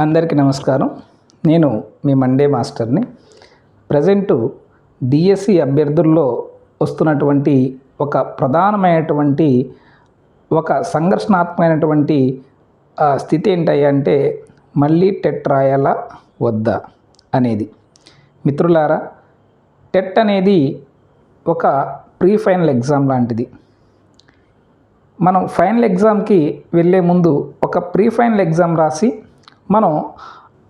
అందరికీ నమస్కారం. నేను మీ మండే మాస్టర్ని. ప్రజెంటు డిఎస్సి అభ్యర్థుల్లో వస్తున్నటువంటి ఒక ప్రధానమైనటువంటి ఒక సంఘర్షణాత్మకమైనటువంటి ఆ, స్థితి ఏంటంటే మళ్ళీ టెట్ రాయాలా వద్దా అనేది. మిత్రులారా టెట్ అనేది ఒక ప్రీ ఫైనల్ ఎగ్జామ్ లాంటిది. మనం ఫైనల్ ఎగ్జామ్కి వెళ్ళే ముందు ఒక ప్రీ ఫైనల్ ఎగ్జామ్ రాసి మనం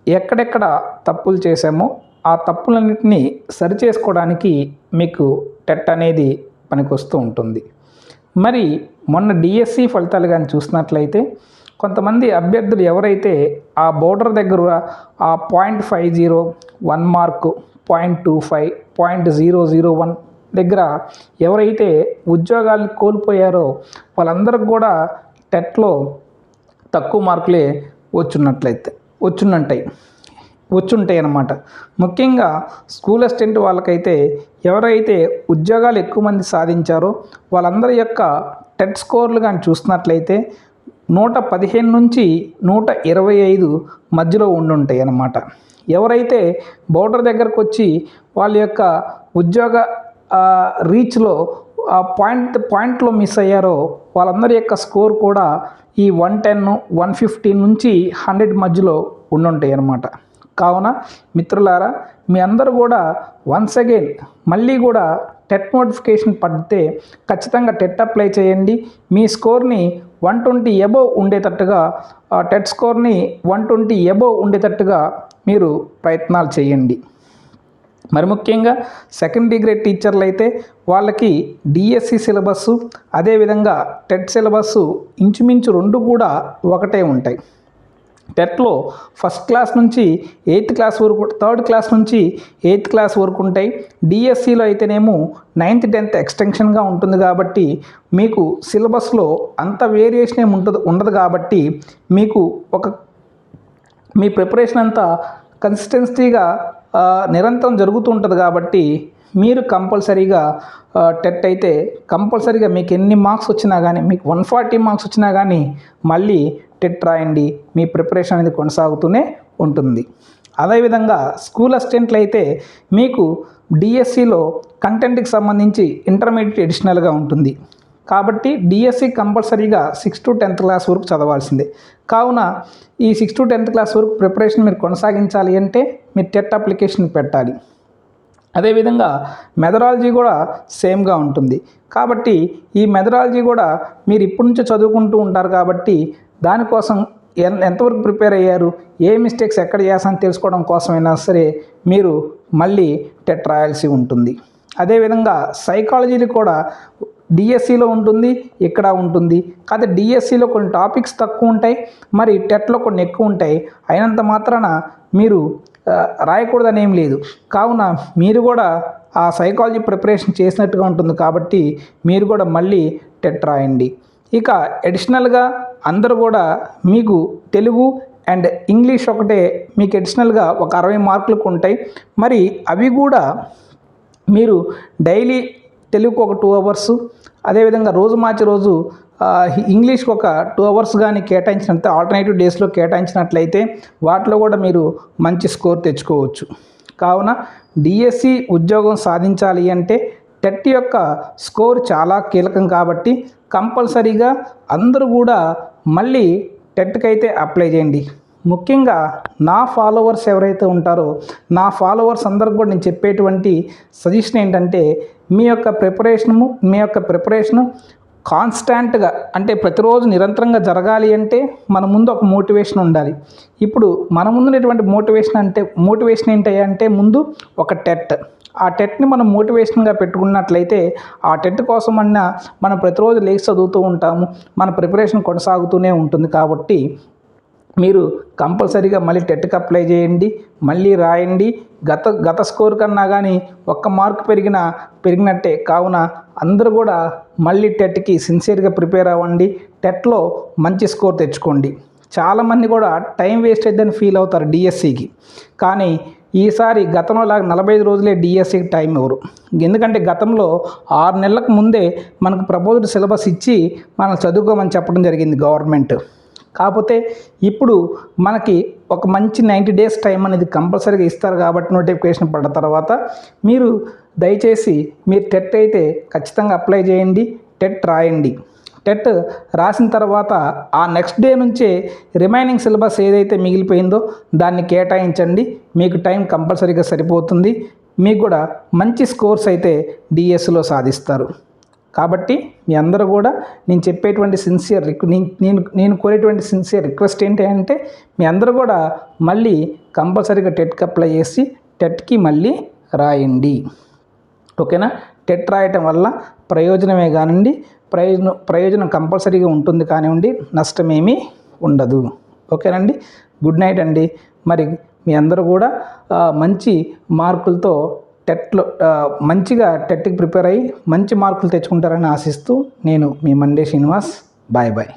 ఎక్కడెక్కడ తప్పులు చేసామో ఆ తప్పులన్నింటినీ సరిచేసుకోవడానికి మీకు టెట్ అనేది పనికొస్తూ ఉంటుంది. మరి మొన్న డిఎస్సి ఫలితాలు కానీ చూసినట్లయితే కొంతమంది అభ్యర్థులు ఎవరైతే ఆ బోర్డర్ దగ్గర ఆ point five zero one mark point two five point zero zero one దగ్గర ఎవరైతే ఉద్యోగాలు కోల్పోయారో వాళ్ళందరికి కూడా టెట్లో తక్కువ మార్కులే వచ్చున్నట్లయితే వచ్చున్నంటాయి వచ్చుంటాయి అన్నమాట. ముఖ్యంగా స్కూల్ అసిస్టెంట్ వాళ్ళకైతే ఎవరైతే ఉద్యోగాలు ఎక్కువ మంది సాధించారో వాళ్ళందరి యొక్క టెట్ స్కోర్లు కానీ చూసినట్లయితే నూట పదిహేను నుంచి నూట ఇరవై ఐదు మధ్యలో ఉండుంటాయి అన్నమాట. ఎవరైతే బోర్డర్ దగ్గరకు వచ్చి వాళ్ళ యొక్క ఉద్యోగ రీచ్లో ఆ పాయింట్ పాయింట్లో మిస్ అయ్యారో వాళ్ళందరి యొక్క స్కోర్ కూడా ఈ వన్ టెన్ వన్ ఫిఫ్టీ నుంచి హండ్రెడ్ మధ్యలో ఉండుంటాయి అన్నమాట. కావున మిత్రులారా మీ అందరూ కూడా వన్స్ అగైన్ మళ్ళీ కూడా టెట్ నోటిఫికేషన్ పడితే ఖచ్చితంగా టెట్ అప్లై చేయండి. మీ స్కోర్ని వన్ ట్వంటీ ఎబోవ్ ఉండేటట్టుగా ఆ టెట్ స్కోర్ని వన్ ట్వంటీ ఎబోవ్ ఉండేటట్టుగా మీరు ప్రయత్నాలు చేయండి. మరి ముఖ్యంగా సెకండ్ డిగ్రీ టీచర్లు అయితే వాళ్ళకి డిఎస్సి సిలబస్సు అదేవిధంగా టెట్ సిలబస్సు ఇంచుమించు రెండు కూడా ఒకటే ఉంటాయి. టెట్లో ఫస్ట్ క్లాస్ నుంచి ఎయిత్ క్లాస్ వరకు థర్డ్ క్లాస్ నుంచి ఎయిత్ క్లాస్ వరకు ఉంటాయి. డిఎస్సిలో అయితేనేమో నైన్త్ టెన్త్ ఎక్స్టెన్షన్గా ఉంటుంది కాబట్టి మీకు సిలబస్లో అంత వేరియేషన్ ఏమి ఉంటుంది ఉండదు కాబట్టి మీకు ఒక మీ ప్రిపరేషన్ అంతా కన్సిస్టెన్సీగా నిరంతరం జరుగుతూ ఉంటుంది కాబట్టి మీరు కంపల్సరీగా టెట్ అయితే కంపల్సరీగా మీకు ఎన్ని మార్క్స్ వచ్చినా కానీ మీకు వన్ ఫార్టీ మార్క్స్ వచ్చినా కానీ మళ్ళీ టెట్ రాయండి. మీ ప్రిపరేషన్ అనేది కొనసాగుతూనే ఉంటుంది. అదేవిధంగా స్కూల్ అసిస్టెంట్లు అయితే మీకు డిఎస్సిలో కంటెంట్కి సంబంధించి ఇంటర్మీడియట్ ఎడిషనల్గా ఉంటుంది. కాబట్టి డిఎస్సి కంపల్సరీగా సిక్స్ టు టెన్త్ క్లాస్ వరకు చదవాల్సిందే. కావున ఈ సిక్స్ టు టెన్త్ క్లాస్ వరకు ప్రిపరేషన్ మీరు కొనసాగించాలి అంటే మీరు టెట్ అప్లికేషన్ పెట్టాలి. అదేవిధంగా మెథడాలజీ కూడా సేమ్గా ఉంటుంది. కాబట్టి ఈ మెథడాలజీ కూడా మీరు ఇప్పటి నుంచే చదువుకుంటూ ఉంటారు కాబట్టి దానికోసం ఎంతవరకు ప్రిపేర్ అయ్యారు ఏ మిస్టేక్స్ ఎక్కడ చేస్తానని తెలుసుకోవడం కోసమైనా సరే మీరు మళ్ళీ టెట్ రాయాల్సి ఉంటుంది. అదేవిధంగా సైకాలజీలు కూడా డిఎస్సిలో ఉంటుంది ఇక్కడ ఉంటుంది. కాకపోతే డిఎస్సిలో కొన్ని టాపిక్స్ తక్కువ ఉంటాయి మరి టెట్లో కొన్ని ఎక్కువ ఉంటాయి. అయినంత మాత్రాన మీరు రాయకూడదని ఏం లేదు. కావున మీరు కూడా ఆ సైకాలజీ ప్రిపరేషన్ చేసినట్టుగా ఉంటుంది కాబట్టి మీరు కూడా మళ్ళీ టెట్ రాయండి. ఇక అడిషనల్గా అందరూ కూడా మీకు తెలుగు అండ్ ఇంగ్లీష్ ఒకటే మీకు అడిషనల్గా ఒక అరవై మార్కులకు ఉంటాయి. మరి అవి కూడా మీరు డైలీ తెలుగుకు ఒక టూ అవర్స్ అదేవిధంగా రోజు మార్చి రోజు ఇంగ్లీష్కి ఒక టూ అవర్స్ కానీ కేటాయించినట్లయితే ఆల్టర్నేటివ్ డేస్లో కేటాయించినట్లయితే వాటిలో కూడా మీరు మంచి స్కోర్ తెచ్చుకోవచ్చు. కావున డిఎస్సి ఉద్యోగం సాధించాలి అంటే టెట్ యొక్క స్కోర్ చాలా కీలకం కాబట్టి కంపల్సరీగా అందరూ కూడా మళ్ళీ టెట్కి అయితే అప్లై చేయండి. ముఖ్యంగా నా ఫాలోవర్స్ ఎవరైతే ఉంటారో నా ఫాలోవర్స్ అందరికి కూడా నేను చెప్పేటువంటి సజెషన్ ఏంటంటే మీ యొక్క ప్రిపరేషను మీ యొక్క ప్రిపరేషను కాన్స్టాంట్గా అంటే ప్రతిరోజు నిరంతరంగా జరగాలి అంటే మన ముందు ఒక మోటివేషన్ ఉండాలి. ఇప్పుడు మన ముందున్నటువంటి మోటివేషన్ అంటే మోటివేషన్ ఏంటి అంటే ముందు ఒక టెట్. ఆ టెట్ని మనం మోటివేషన్గా పెట్టుకున్నట్లయితే ఆ టెట్ కోసం అన్న మనం ప్రతిరోజు లేచి చదువుతూ ఉంటాము మన ప్రిపరేషన్ కొనసాగుతూనే ఉంటుంది కాబట్టి మీరు కంపల్సరీగా మళ్ళీ టెట్కి అప్లై చేయండి మళ్ళీ రాయండి. గత గత స్కోర్ కన్నా కానీ ఒక్క మార్క్ పెరిగిన పెరిగినట్టే కావున అందరూ కూడా మళ్ళీ టెట్కి సిన్సియర్గా ప్రిపేర్ అవ్వండి. టెట్లో మంచి స్కోర్ తెచ్చుకోండి. చాలామంది కూడా టైం వేస్ట్ అయిద్దని ఫీల్ అవుతారు డిఎస్సికి కానీ ఈసారి గతంలో లాగా నలభై ఐదు రోజులే డిఎస్సికి టైం ఇవ్వరు. ఎందుకంటే గతంలో ఆరు నెలలకు ముందే మనకు ప్రపోజ్డ్ సిలబస్ ఇచ్చి మనం చదువుకోమని చెప్పడం జరిగింది గవర్నమెంట్. కాకపోతే ఇప్పుడు మనకి ఒక మంచి నైంటీ డేస్ టైం అనేది కంపల్సరీగా ఇస్తారు కాబట్టి నోటిఫికేషన్ పడ్డ తర్వాత మీరు దయచేసి మీరు టెట్ అయితే ఖచ్చితంగా అప్లై చేయండి టెట్ రాయండి. టెట్ రాసిన తర్వాత ఆ నెక్స్ట్ డే నుంచే రిమైనింగ్ సిలబస్ ఏదైతే మిగిలిపోయిందో దాన్ని కేటాయించండి. మీకు టైం కంపల్సరీగా సరిపోతుంది. మీకు కూడా మంచి స్కోర్స్ అయితే డిఎస్లో సాధిస్తారు. కాబట్టి మీ అందరూ కూడా నేను చెప్పేటువంటి సిన్సియర్ రిక్ నేను- నేను కోరేటువంటి సిన్సియర్ రిక్వెస్ట్ ఏంటి అంటే మీ అందరూ కూడా మళ్ళీ కంపల్సరీగా టెట్కి అప్లై చేసి టెట్కి మళ్ళీ రాయండి. ఓకేనా? టెట్ రాయటం వల్ల ప్రయోజనమే కానివ్వండి ప్రయోజనం ప్రయోజనం కంపల్సరీగా ఉంటుంది కానివ్వండి నష్టమేమీ ఉండదు. ఓకేనండి? గుడ్ నైట్ అండి. మరి మీ అందరూ కూడా మంచి మార్కులతో టెట్లో మంచిగా టెట్కి ప్రిపేర్ అయ్యి మంచి మార్కులు తెచ్చుకుంటారని ఆశిస్తూ నేను మీ మండే శ్రీనివాస్. Bye bye.